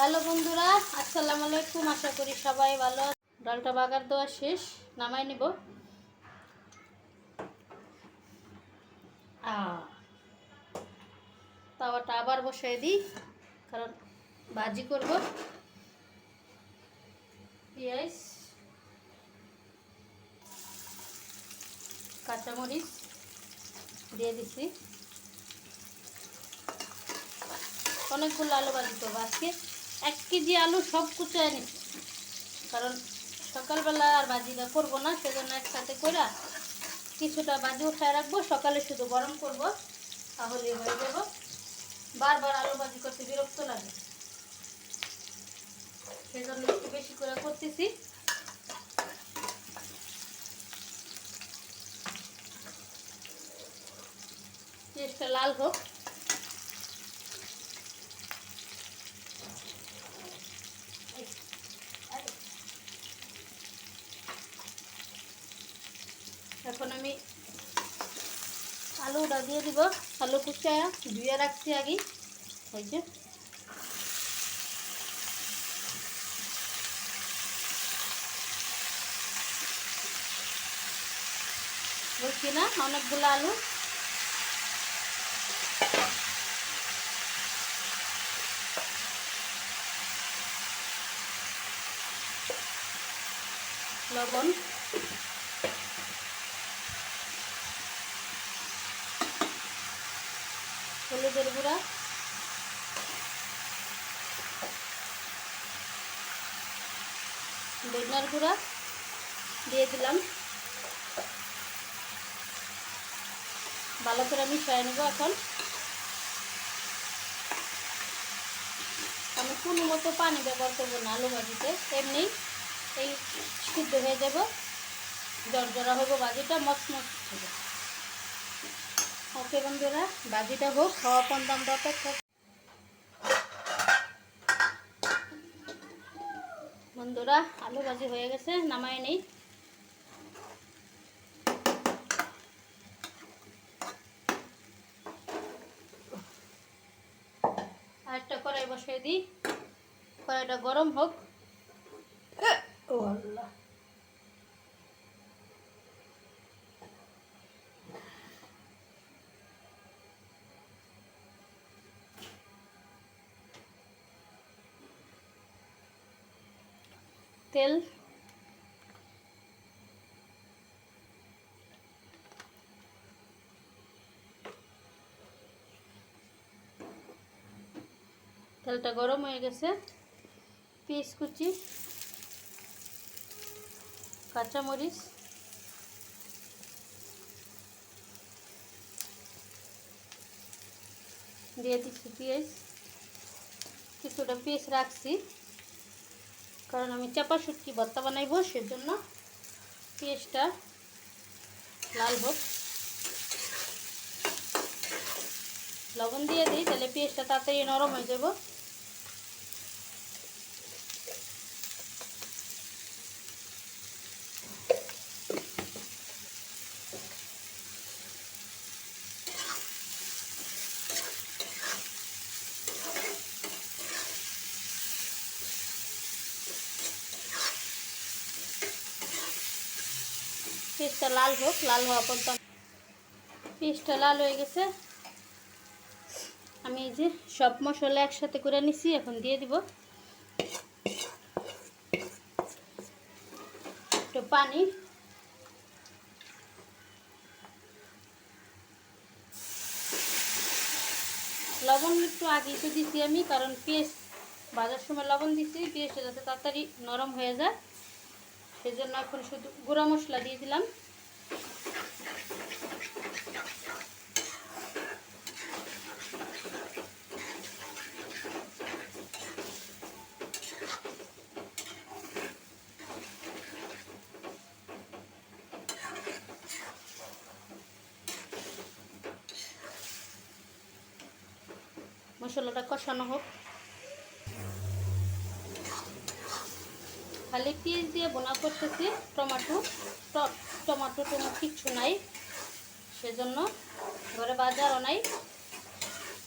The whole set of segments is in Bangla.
হ্যালো বন্ধুরা, আসসালামু আলাইকুম, আশা করি সবাই ভালো ডালটা বাগার দেওয়া শেষ, নামাই নিব। তাওয়াটা আবার বসাই দিই, কারণ ভাজি করব। পেঁয়াজ, কাঁচামরিচ দিয়ে দিছি। অনেকগুলো আলু ভাজি করব আজকে। এক কেজি আলু সব কুচায় নিচ্ছি কারণ সকালবেলা আর ভাজিটা করব না, সেজন্য একসাথে করে কিছুটা ভাজি উঠায় রাখব। সকালে শুধু গরম করব তাহলে হয়ে যাব। বারবার আলু ভাজি করতে বিরক্ত লাগে। সেজন্য একটু বেশি করে করতেছি। পেঁয়াজটা লাল হোক। এখন আমি আলুটা দিয়ে দিব। আলু কুচায়া ধুয়ে রাখছি আগে। যে। বলছি না, অনেকগুলো আলু। লবণ। হলুদের গুঁড়া। ধনিয়ার গুঁড়া দিয়ে দিলাম। ভালো করে মিশিয়ে নেব এখন। আমি কোনো মতো পানি ব্যবহার করব না আলু ভাজিতে। এমনি এই সিদ্ধ হয়ে যাব। জর্জরা হব ভাজিটা মচ হবে। ওকে বন্ধুরা ভাজিটা হোক, খাওয়া পন্দ আমরা অপেক্ষা বন্ধুরা, আলু ভাজি হয়ে গেছে, নামাই নেই। আরেকটা কড়াই বসিয়ে দিই। কড়াইটা গরম হোক। ও আল্লাহ। তেল। তেলটা গরম হয়ে গেছে। পেঁয়াজ কুচি কাঁচামরিচ দিয়ে দিচ্ছি পেঁয়াজ। কিছুটা পেঁয়াজ রাখছি। কারণ আমি চাপা শুটকি ভর্তা বানাইব, সেজন্য পেঁয়াজটা লাল হোক। লবণ দিয়ে দিই, তাহলে পেঁয়াজটা তাড়াতাড়ি নরম হয়ে যাব। পেঁয়াজটা লাল হোক, লাল হওয়া পর্যন্ত পেঁয়াজটা লাল হয়ে গেছে। আমি এই যে সব মশলা একসাথে করে নিছি, এখন দিয়ে দিব। একটু পানি। লবণ একটু আগে তো দিছি আমি, কারণ পেঁয়াজ বাজার সময় লবণ দিছি পেঁয়াজটা যাতে তাড়াতাড়ি নরম হয়ে যায়। সেজন্য এখন শুধু গুঁড়া মশলা দিয়ে দিলাম। মশলাটা কষানো হোক। খালি পেঁয়াজ দিয়ে বোনা করতেছি, টমেটো টমেটো টমেটো কিচ্ছু নাই, সেজন্য ঘরে বাজারও নাই।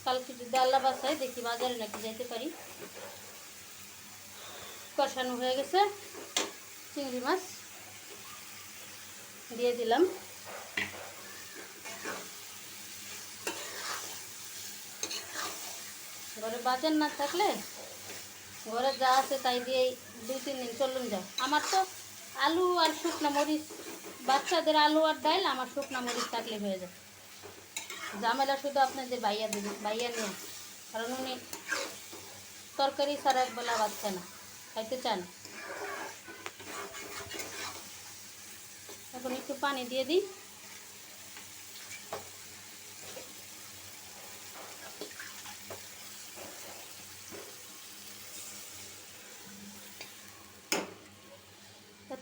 কালকে যদি আল্লাহ বাসায় দেখি বাজারে নাকি যেতে পারি। কষানো হয়ে গেছে, চিংড়ি মাছ দিয়ে দিলাম। ঘরে বাজার না থাকলে ঘরে যা আছে তাই দিয়েই দুই তিন দিন চলুন যায় আমার তো আলু আর শুকনো মরিচ, বাচ্চাদের আলু আর ডাল আমার শুকনো মরিচ থাকলে হয়ে যায়। জামেলা শুধু আপনাদের বাইয়া দেবেন বাইয়া নিয়ে। কারণ উনি তরকারি ছাড়া একবেলা বাচ্চা না, খাইতে চান এখন একটু পানি দিয়ে দিই।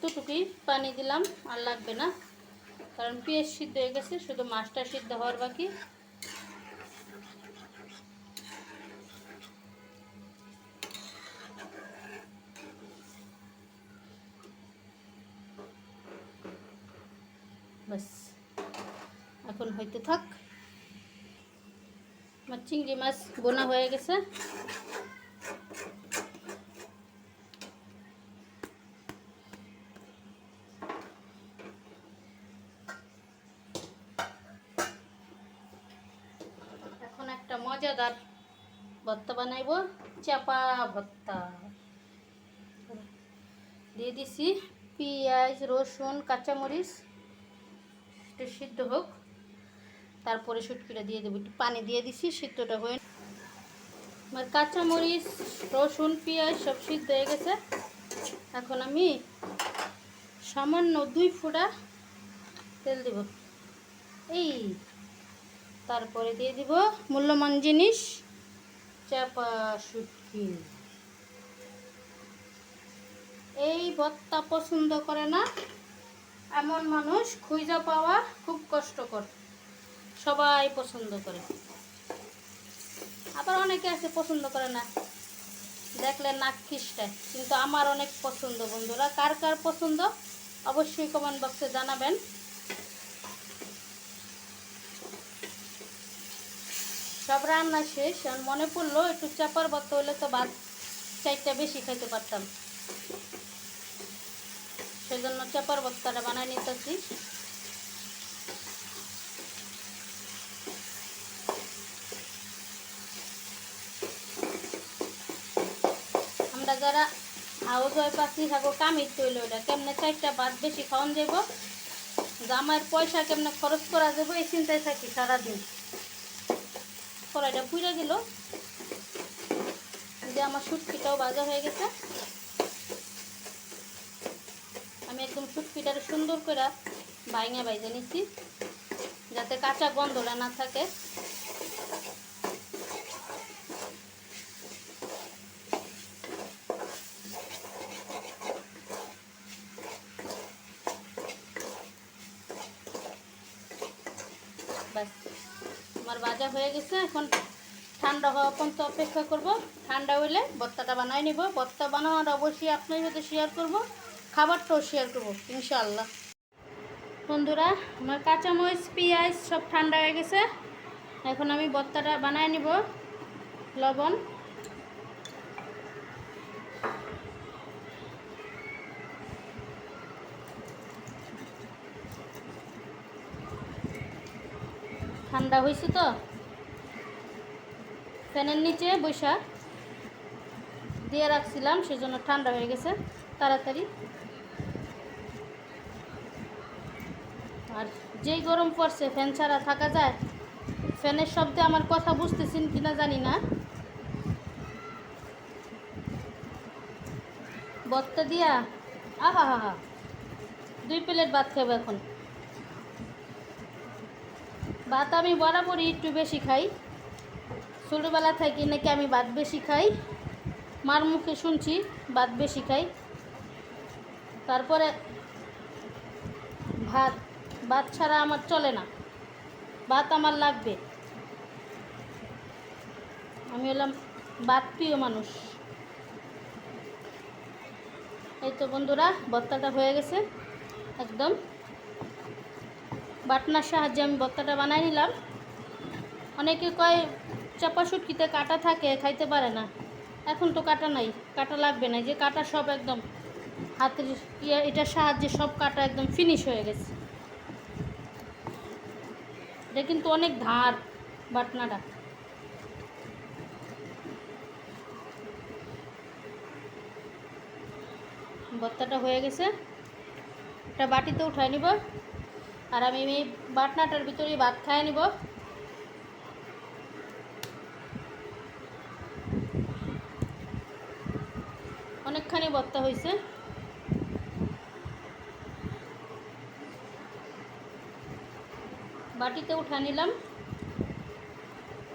এতটুকুই পানি দিলাম, আর লাগবে না। কারণ পেঁয়াজ সিদ্ধ হয়ে গেছে, শুধু মাছটা সিদ্ধ হওয়ার বাকি। বাস এখন হইতে থাক। আমার চিংড়ি মাছ বোনা হয়ে গেছে এখন একটা মজাদার ভর্তা বানাইব চাপা ভর্তা দিয়ে দিছি পেঁয়াজ, রসুন, কাঁচামরিচ। একটু সিদ্ধ হোক। তারপরে শুটকিটা দিয়ে দেবো। একটু পানি দিয়ে দিছি, সিদ্ধটা হয়ে আমার কাঁচামরিচ, রসুন, পেঁয়াজ সব সিদ্ধ হয়ে গেছে। এখন আমি সামান্য দুই ফোঁটা তেল দেব। এই, তারপরে দিয়ে দিব মূল্যবান জিনিস, চাপা শুটকি এই ভর্তা পছন্দ করে না? এমন মানুষ খুঁজা পাওয়া খুব কষ্টকর। সবাই পছন্দ করে। আবার অনেকে আছে পছন্দ করে না। দেখলে নাক কিন্তু আমার অনেক পছন্দ বন্ধুরা। কার কার পছন্দ? অবশ্যই কমেন্ট বক্সে জানাবেন। সব রান্না শেষ আর মনে পড়ল একটু চাপার ভর্তা হলে তো ভাত চারটা বেশি খাইতে পারতাম। সেজন্য চাপার ভর্তাটা বানাই নিতেছি। আমরা যারা হাউস ওয়াইফ আছি, থাকো কামির তৈল ওটা কেমনে চারটা ভাত বেশি খাওয়ান যাব জামাইয়ের পয়সা কেমনে খরচ করা যাব এই চিন্তায় থাকি সারাদিন। কড়াইটা পুড়ে গেল যে আমার সুটকিটাও বাজা হয়ে গেছে। আমি একদম সুটকিটারে সুন্দর করে বাইঙা বাইজে নিচ্ছি যাতে কাঁচা গন্ধটা না থাকে ব্যাস আমার ভাজা হয়ে গেছে এখন ঠান্ডা হওয়া পর্যন্ত অপেক্ষা করব। ঠান্ডা হইলে ভর্তাটা বানাই নিব। ভর্তা বানানোর অবশ্যই আপনার সাথে শেয়ার করব, খাবারটাও শেয়ার করব, ইনশাআল্লাহ। বন্ধুরা, আমার কাঁচামরিচ, পেঁয়াজ সব ঠান্ডা হয়ে গেছে। এখন আমি ভর্তাটা বানাই নিব, লবণ। ঠান্ডা হয়েছে তো? ফ্যানের নিচে বৈশা দিয়ে রাখছিলাম, সেজন্য ঠান্ডা হয়ে গেছে। তাড়াতাড়ি। আর যেই গরম পড়ছে, ফ্যান ছাড়া থাকা যায়? ফ্যানের শব্দে আমার কথা বুঝতেছেন কিনা জানি না। বত্তা দিয়া, আহা হা হা, দুই প্লেট ভাত খাব এখন। ভাত আমি বরাবরই একটু বেশি খাই। ছোটোবেলা থেকে নাকি আমি ভাত বেশি খাই। মার মুখে শুনছি, ভাত বেশি খাই। তারপরে ভাত ভাত ছাড়া আমার চলে না। ভাত আমার লাগবে। আমি হলাম ভাত প্রিয় মানুষ। এই তো বন্ধুরা, ভর্তাটা হয়ে গেছে, একদম। বাটনার সাহায্যে আমি ভর্তাটা বানাই নিলাম। অনেকে কয় চাপা শুটকিতে কাটা থাকে, খাইতে পারে না। এখন তো কাটা নাই, কাটা লাগবে না। যে কাটা সব একদম হাতের ইয়ে এটার সাহায্যে সব কাটা একদম ফিনিশ হয়ে গেছে। এটা কিন্তু অনেক ধার বাটনাটা। ভর্তাটা হয়ে গেছে। এটা বাটিতে উঠায় নিব। আর আমি এই বাটনাটার ভিতরে ভাত খায় নিব। অনেকখানি ভর্তা হয়েছে বাটিতে উঠা নিলাম।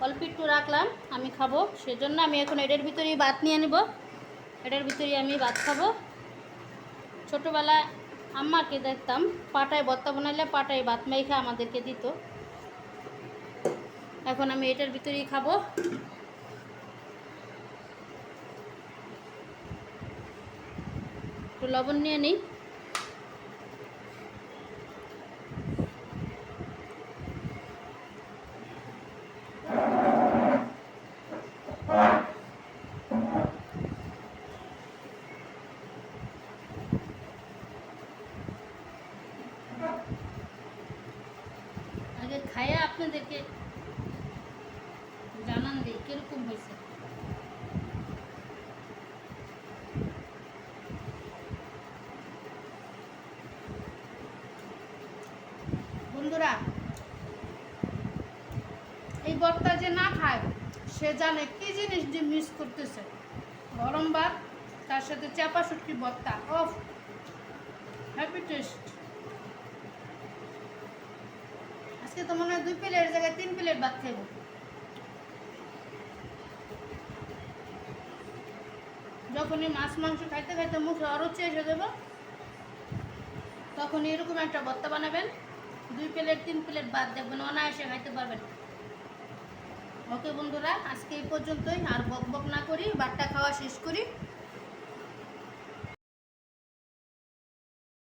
অল্প একটু রাখলাম, আমি খাব। সেজন্য আমি এখন এটার ভিতরেই ভাত নিয়ে নেব। এটার ভিতরেই আমি ভাত খাব। ছোটোবেলায় আম্মাকে দেখতাম, পাটায় ভর্তা বানাইলে পাটায় ভাত মাইখা আমাদেরকে দিত। এখন আমি এটার ভিতরেই খাব। একটু লবণ নিয়ে নিই। আপনাদেরকে জানান দিই কীরকম হয়েছে বন্ধুরা, এই বর্তা যে না খায়, সে জানে কি জিনিস যে মিস করতেছে। গরম ভাত, তার সাথে চাপা শুটকি বর্তা অফ হ্যাপি টেস্ট আজকে তো মনে হয় দুই প্লেটের জায়গায় তিন প্লেট ভাত খাইব। যখনই মাছ, মাংস খাইতে খাইতে মুখে অরুচি এসে দেবো তখন এরকম একটা ভর্তা বানাবেন। দুই প্লেট, তিন প্লেট বাদ দেখবেন অনায়াসে খাইতে পারবেন। ওকে বন্ধুরা, আজকে এই পর্যন্তই। আর বক বক না করি বাটটা খাওয়া শেষ করি।